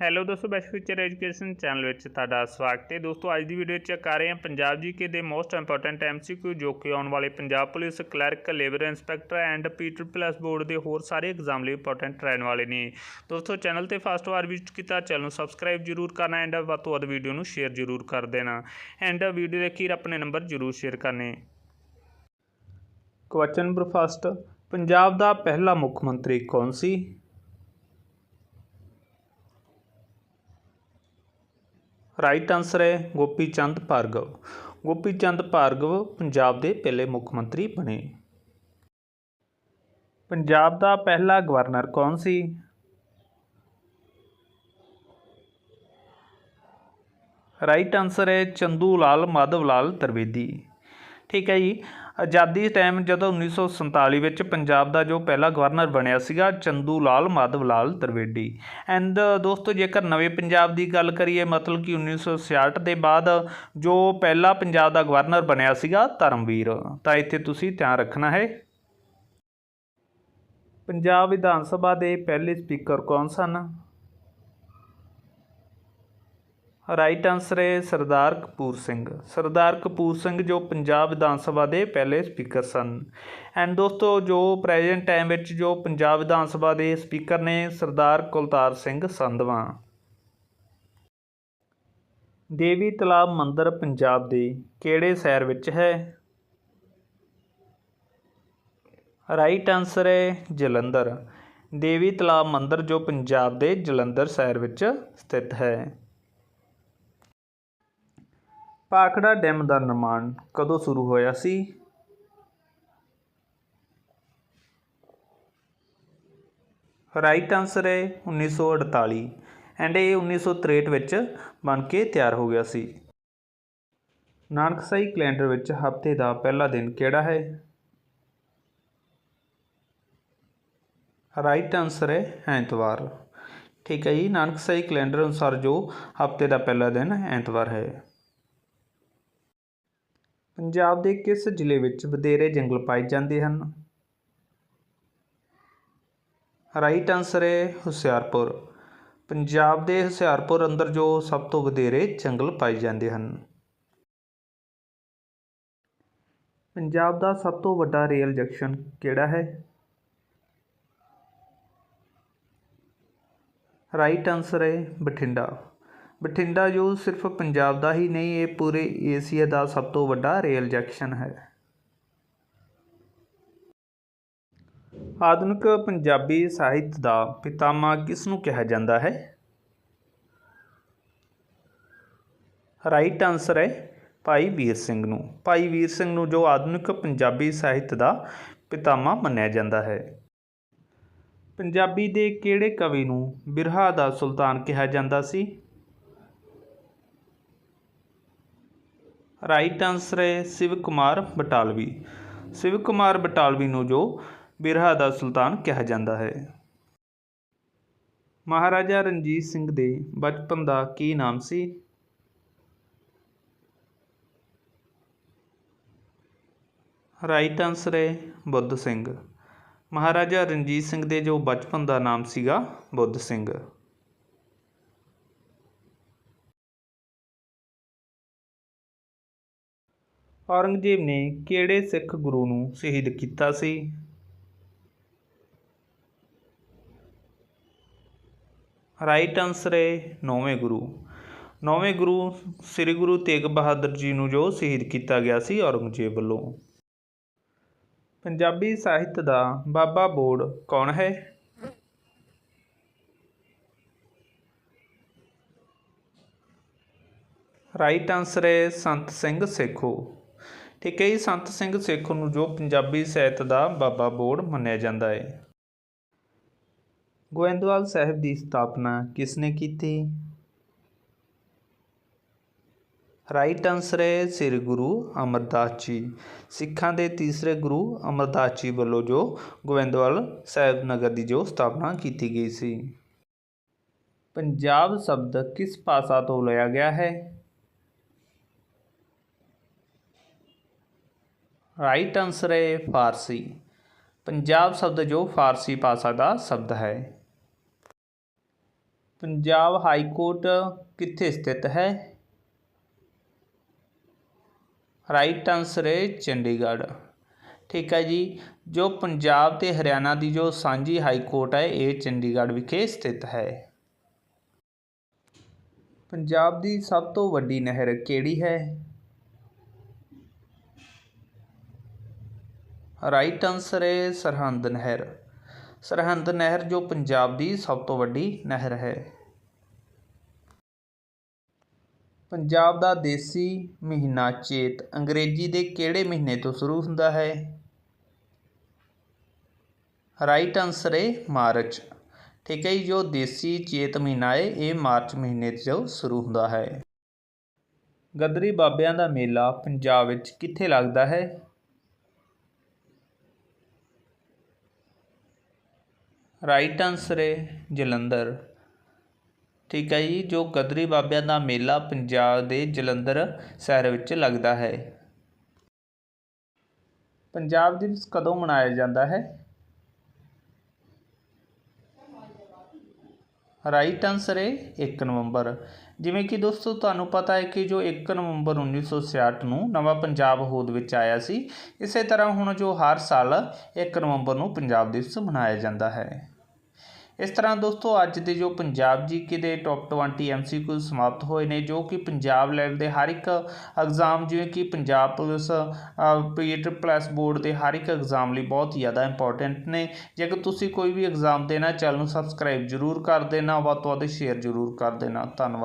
Hello ਦੋਸਤੋ best future education channel ਵਿੱਚ ਤੁਹਾਡਾ ਸਵਾਗਤ ਹੈ। ਦੋਸਤੋ, ਅੱਜ ਦੀ ਵੀਡੀਓ 'ਚ ਕਰ ਰਹੇ ਹਾਂ ਪੰਜਾਬ ਜੀਕੇ ਦੇ ਮੋਸਟ ਇੰਪੋਰਟੈਂਟ ਐਮਸੀਕਿਊ ਜੋ ਕਿ ਆਉਣ ਵਾਲੇ Punjab police clerk labour inspector and Peter plus board ਦੇ ਹੋਰ ਸਾਰੇ ਐਗਜ਼ਾਮ ਲਈ ਇੰਪੋਰਟੈਂਟ ਰਹਿਣ ਵਾਲੇ ਨੇ। ਦੋਸਤੋ ਚੈਨਲ ਤੇ ਫਸਟ ਵਾਰ ਵਿਜ਼ਿਟ ਕੀਤਾ ਚੈਨਲ ਨੂੰ ਸਬਸਕ੍ਰਾਈਬ ਜਰੂਰ ਕਰਨਾ ਐਂਡ ਵੱਧ ਤੋਂ ਵੱਧ ਵੀਡੀਓ ਨੂੰ ਸ਼ੇਅਰ ਜਰੂਰ ਕਰ ਦੇਣਾ। ਐਂਡ ਵੀਡੀਓ ਦੇ ਅਖੀਰ ਆਪਣੇ ਨੰਬਰ ਜਰੂਰ ਸ਼ੇਅਰ ਕਰਨੇ। ਕੁਐਸਚਨ ਨੰਬਰ ਫਸਟ ਪੰਜਾਬ ਦਾ ਪਹਿਲਾ ਮੁੱਖ ਮੰਤਰੀ ਕੌਣ ਸੀ? ਰਾਈਟ ਆਨਸਰ ਹੈ ਗੋਪੀ ਚੰਦ ਭਾਰਗਵ। ਗੋਪੀ ਚੰਦ ਭਾਰਗਵ ਪੰਜਾਬ ਦੇ ਪਹਿਲੇ ਮੁੱਖ ਮੰਤਰੀ ਬਣੇ। ਪੰਜਾਬ ਦਾ ਪਹਿਲਾ ਗਵਰਨਰ ਕੌਣ ਸੀ? ਰਾਈਟ ਆਨਸਰ ਹੈ ਚੰਦੂ ਲਾਲ ਮਾਧਵ ਲਾਲ ਤ੍ਰਿਵੇਦੀ। ਠੀਕ ਹੈ ਜੀ। ਆਜ਼ਾਦੀ ਟਾਈਮ ਜਦੋਂ 1947 ਵਿੱਚ ਪੰਜਾਬ ਦਾ ਜੋ ਪਹਿਲਾ ਗਵਰਨਰ ਬਣਿਆ ਸੀਗਾ ਚੰਦੂ ਲਾਲ ਮਾਧਵ ਲਾਲ ਤਰਵੇਦੀ ਐਂਡ ਦੋਸਤੋ, ਜੇਕਰ ਨਵੇਂ ਪੰਜਾਬ ਦੀ ਗੱਲ ਕਰੀਏ, ਮਤਲਬ ਕਿ 1966 ਦੇ ਬਾਅਦ ਜੋ ਪਹਿਲਾ ਪੰਜਾਬ ਦਾ ਗਵਰਨਰ ਬਣਿਆ ਸੀਗਾ, ਧਰਮਵੀਰ। ਤਾਂ ਇੱਥੇ ਤੁਸੀਂ ਧਿਆਨ ਰੱਖਣਾ ਹੈ। ਪੰਜਾਬ ਵਿਧਾਨ ਸਭਾ ਦੇ ਪਹਿਲੇ ਸਪੀਕਰ ਕੌਣ ਸਨ? ਰਾਈਟ ਆਨਸਰ ਹੈ ਸਰਦਾਰ ਕਪੂਰ ਸਿੰਘ। ਸਰਦਾਰ ਕਪੂਰ ਸਿੰਘ ਜੋ ਪੰਜਾਬ ਵਿਧਾਨ ਸਭਾ ਦੇ ਪਹਿਲੇ ਸਪੀਕਰ ਸਨ। ਐਂਡ ਦੋਸਤੋ, ਜੋ ਪ੍ਰੈਜ਼ੈਂਟ ਟਾਈਮ ਵਿੱਚ ਜੋ ਪੰਜਾਬ ਵਿਧਾਨ ਸਭਾ ਦੇ ਸਪੀਕਰ ਨੇ ਸਰਦਾਰ ਕੁਲਤਾਰ ਸਿੰਘ ਸੰਧਵਾ। ਦੇਵੀ ਤਲਾਬ ਮੰਦਿਰ ਪੰਜਾਬ ਦੇ ਕਿਹੜੇ ਸ਼ਹਿਰ ਵਿੱਚ ਹੈ? ਰਾਈਟ ਆਨਸਰ ਹੈ ਜਲੰਧਰ। ਦੇਵੀ ਤਲਾਬ ਮੰਦਿਰ ਜੋ ਪੰਜਾਬ ਦੇ ਜਲੰਧਰ ਸ਼ਹਿਰ ਵਿੱਚ ਸਥਿਤ ਹੈ। ਭਾਖੜਾ ਡੈਮ ਦਾ ਨਿਰਮਾਣ ਕਦੋਂ ਸ਼ੁਰੂ ਹੋਇਆ ਸੀ? ਰਾਈਟ ਆਨਸਰ ਹੈ 1948 ਐਂਡ ਇਹ 1963 ਵਿੱਚ ਬਣ ਕੇ ਤਿਆਰ ਹੋ ਗਿਆ ਸੀ। ਨਾਨਕਸਾਈ ਕੈਲੰਡਰ ਵਿੱਚ ਹਫ਼ਤੇ ਦਾ ਪਹਿਲਾ ਦਿਨ ਕਿਹੜਾ ਹੈ? ਰਾਈਟ ਆਨਸਰ ਹੈ ਐਤਵਾਰ। ਠੀਕ ਹੈ ਜੀ ਨਾਨਕਸਾਈ ਕੈਲੰਡਰ ਅਨੁਸਾਰ ਜੋ ਹਫ਼ਤੇ ਦਾ ਪਹਿਲਾ ਦਿਨ ਐਤਵਾਰ ਹੈ। ਪੰਜਾਬ ਦੇ ਕਿਸ ਜ਼ਿਲ੍ਹੇ ਵਿੱਚ ਵਧੇਰੇ ਜੰਗਲ ਪਾਏ ਜਾਂਦੇ ਹਨ? ਰਾਈਟ ਆਨਸਰ ਹੈ ਹੁਸ਼ਿਆਰਪੁਰ। ਪੰਜਾਬ ਦੇ ਹੁਸ਼ਿਆਰਪੁਰ ਅੰਦਰ ਜੋ ਸਭ ਤੋਂ ਵਧੇਰੇ ਜੰਗਲ ਪਾਏ ਜਾਂਦੇ ਹਨ। ਪੰਜਾਬ ਦਾ ਸਭ ਤੋਂ ਵੱਡਾ ਰੇਲ ਜੰਕਸ਼ਨ ਕਿਹੜਾ ਹੈ? ਰਾਈਟ ਆਨਸਰ ਹੈ ਬਠਿੰਡਾ। ਬਠਿੰਡਾ ਜੋ ਸਿਰਫ ਪੰਜਾਬ ਦਾ ਹੀ ਨਹੀਂ, ਇਹ ਪੂਰੇ ਏਸ਼ੀਆ ਦਾ ਸਭ ਤੋਂ ਵੱਡਾ ਰੇਲ ਜੰਕਸ਼ਨ ਹੈ। ਆਧੁਨਿਕ ਪੰਜਾਬੀ ਸਾਹਿਤ ਦਾ ਪਿਤਾਮਾ ਕਿਸ ਨੂੰ ਕਿਹਾ ਜਾਂਦਾ ਹੈ? ਰਾਈਟ ਆਨਸਰ ਹੈ ਭਾਈ ਵੀਰ ਸਿੰਘ ਨੂੰ। ਭਾਈ ਵੀਰ ਸਿੰਘ ਨੂੰ ਜੋ ਆਧੁਨਿਕ ਪੰਜਾਬੀ ਸਾਹਿਤ ਦਾ ਪਿਤਾਮਾ ਮੰਨਿਆ ਜਾਂਦਾ ਹੈ। ਪੰਜਾਬੀ ਦੇ ਕਿਹੜੇ ਕਵੀ ਨੂੰ ਬਿਰਹਾ ਦਾ ਸੁਲਤਾਨ ਕਿਹਾ ਜਾਂਦਾ ਸੀ? ਰਾਈਟ ਆਨਸਰ ਹੈ ਸ਼ਿਵ ਕੁਮਾਰ ਬਟਾਲਵੀ ਸ਼ਿਵ ਕੁਮਾਰ ਬਟਾਲਵੀ ਨੂੰ ਜੋ ਬਿਰਹਾ ਦਾ ਸੁਲਤਾਨ ਕਿਹਾ ਜਾਂਦਾ ਹੈ। ਮਹਾਰਾਜਾ ਰਣਜੀਤ ਸਿੰਘ ਦੇ ਬਚਪਨ ਦਾ ਕੀ ਨਾਮ ਸੀ? ਰਾਈਟ ਆਨਸਰ ਹੈ ਬੁੱਧ ਸਿੰਘ। ਮਹਾਰਾਜਾ ਰਣਜੀਤ ਸਿੰਘ ਦੇ ਜੋ ਬਚਪਨ ਦਾ ਨਾਮ ਸੀਗਾ ਬੁੱਧ ਸਿੰਘ। ਔਰੰਗਜ਼ੇਬ ਨੇ ਕਿਹੜੇ ਸਿੱਖ ਗੁਰੂ ਨੂੰ ਸ਼ਹੀਦ ਕੀਤਾ ਸੀ? ਰਾਈਟ ਆਨਸਰ ਹੈ ਨੌਵੇਂ ਗੁਰੂ। ਨੌਵੇਂ ਗੁਰੂ ਸ੍ਰੀ ਗੁਰੂ ਤੇਗ ਬਹਾਦਰ ਜੀ ਨੂੰ ਜੋ ਸ਼ਹੀਦ ਕੀਤਾ ਗਿਆ ਸੀ ਔਰੰਗਜ਼ੇਬ ਵੱਲੋਂ। ਪੰਜਾਬੀ ਸਾਹਿਤ ਦਾ ਬਾਬਾ ਬੋੜ ਕੌਣ ਹੈ? ਰਾਈਟ ਆਨਸਰ ਹੈ ਸੰਤ ਸਿੰਘ ਸੇਖੋ। ਠੀਕ ਕਈ ਸੰਤ ਸਿੰਘ ਸਿੱਖ ਨੂੰ ਜੋ ਪੰਜਾਬੀ ਸਾਹਿਤ ਦਾ ਬਾਬਾ ਬੋੜ ਮੰਨਿਆ ਜਾਂਦਾ ਹੈ ਗੋਇੰਦਵਾਲ ਸਾਹਿਬ ਦੀ ਸਥਾਪਨਾ ਕਿਸ ਨੇ ਕੀਤੀ? ਰਾਈਟ ਆਨਸਰ ਹੈ ਸ੍ਰੀ ਗੁਰੂ ਅਮਰਦਾਸ ਜੀ। ਸਿੱਖਾਂ ਦੇ ਤੀਸਰੇ ਗੁਰੂ ਅਮਰਦਾਸ ਜੀ ਵੱਲੋਂ ਜੋ ਗੋਇੰਦਵਾਲ ਸਾਹਿਬ ਨਗਰ ਦੀ ਜੋ ਸਥਾਪਨਾ ਕੀਤੀ ਗਈ ਸੀ। ਪੰਜਾਬ ਸ਼ਬਦ ਕਿਸ ਭਾਸ਼ਾ ਤੋਂ ਲਿਆ ਗਿਆ ਹੈ? ਰਾਈਟ ਆਨਸਰ ਹੈ ਫਾਰਸੀ। ਪੰਜਾਬ ਸ਼ਬਦ ਜੋ ਫਾਰਸੀ ਭਾਸ਼ਾ ਦਾ ਸ਼ਬਦ ਹੈ। ਪੰਜਾਬ ਹਾਈ ਕੋਰਟ ਕਿੱਥੇ ਸਥਿਤ ਹੈ? ਰਾਈਟ ਆਨਸਰ ਹੈ ਚੰਡੀਗੜ੍ਹ। ਠੀਕ ਹੈ ਜੀ, ਜੋ ਪੰਜਾਬ ਤੇ ਹਰਿਆਣਾ ਦੀ ਜੋ ਸਾਂਝੀ ਹਾਈ ਕੋਰਟ ਹੈ, ਇਹ ਚੰਡੀਗੜ੍ਹ ਵਿਖੇ ਸਥਿਤ ਹੈ। ਪੰਜਾਬ ਦੀ ਸਭ ਤੋਂ ਵੱਡੀ ਨਹਿਰ ਕਿਹੜੀ ਹੈ? ਰਾਈਟ ਆਨਸਰ ਹੈ ਸਰਹੰਦ ਨਹਿਰ। ਸਰਹੰਦ ਨਹਿਰ ਜੋ ਪੰਜਾਬ ਦੀ ਸਭ ਤੋਂ ਵੱਡੀ ਨਹਿਰ ਹੈ। ਪੰਜਾਬ ਦਾ ਦੇਸੀ ਮਹੀਨਾ ਚੇਤ ਅੰਗਰੇਜ਼ੀ ਦੇ ਕਿਹੜੇ ਮਹੀਨੇ ਤੋਂ ਸ਼ੁਰੂ ਹੁੰਦਾ ਹੈ? ਰਾਈਟ ਆਨਸਰ ਹੈ ਮਾਰਚ। ਠੀਕ ਹੈ ਜੀ, ਜੋ ਦੇਸੀ ਚੇਤ ਮਹੀਨਾ ਹੈ, ਇਹ ਮਾਰਚ ਮਹੀਨੇ ਤੋਂ ਸ਼ੁਰੂ ਹੁੰਦਾ ਹੈ। ਗਦਰੀ ਬਾਬਿਆਂ ਦਾ ਮੇਲਾ ਪੰਜਾਬ ਵਿੱਚ ਕਿੱਥੇ ਲੱਗਦਾ ਹੈ? ਰਾਈਟ ਆਨਸਰ ਹੈ ਜਲੰਧਰ। ਠੀਕ ਹੈ ਜੀ, ਜੋ ਗਦਰੀ ਬਾਬਿਆਂ ਦਾ ਮੇਲਾ ਪੰਜਾਬ ਦੇ ਜਲੰਧਰ ਸ਼ਹਿਰ ਵਿੱਚ ਲੱਗਦਾ ਹੈ। ਪੰਜਾਬ ਦਿਵਸ ਕਦੋਂ ਮਨਾਇਆ ਜਾਂਦਾ ਹੈ? ਰਾਈਟ ਆਨਸਰ ਹੈ 1 ਨਵੰਬਰ। ਜਿਵੇਂ ਕਿ ਦੋਸਤੋ, ਤੁਹਾਨੂੰ ਪਤਾ ਹੈ ਕਿ ਜੋ 1 ਨਵੰਬਰ 1966 ਨੂੰ ਨਵਾਂ ਪੰਜਾਬ ਹੋਂਦ ਵਿੱਚ ਆਇਆ ਸੀ, ਇਸੇ ਤਰ੍ਹਾਂ ਹੁਣ ਜੋ ਹਰ ਸਾਲ 1 ਨਵੰਬਰ ਨੂੰ ਪੰਜਾਬ ਦਿਵਸ ਮਨਾਇਆ ਜਾਂਦਾ ਹੈ। ਇਸ ਤਰ੍ਹਾਂ ਦੋਸਤੋ, ਅੱਜ ਦੇ ਜੋ ਪੰਜਾਬ ਜੀਕੇ ਦੇ ਟੌਪ 20 ਐਮਸੀਕਿਊ ਸਮਾਪਤ ਹੋਏ ਨੇ, ਜੋ ਕਿ ਪੰਜਾਬ ਲੈਵਲ ਦੇ ਹਰ ਇੱਕ ਐਗਜ਼ਾਮ ਜਿਵੇਂ ਕਿ ਪੰਜਾਬ ਪੁਲਿਸ ਪੀਟ ਪਲੱਸ ਬੋਰਡ ਦੇ ਹਰ ਇੱਕ ਐਗਜ਼ਾਮ ਲਈ ਬਹੁਤ ਜ਼ਿਆਦਾ ਇੰਪੋਰਟੈਂਟ ਨੇ। ਜੇਕਰ ਤੁਸੀਂ ਕੋਈ ਵੀ ਐਗਜ਼ਾਮ ਦੇਣਾ ਚੈਨਲ ਨੂੰ ਸਬਸਕ੍ਰਾਈਬ ਜ਼ਰੂਰ ਕਰ ਦੇਣਾ, ਵੱਧ ਤੋਂ ਵੱਧ ਸ਼ੇਅਰ ਜ਼ਰੂਰ ਕਰ ਦੇਣਾ। ਧੰਨਵਾਦ।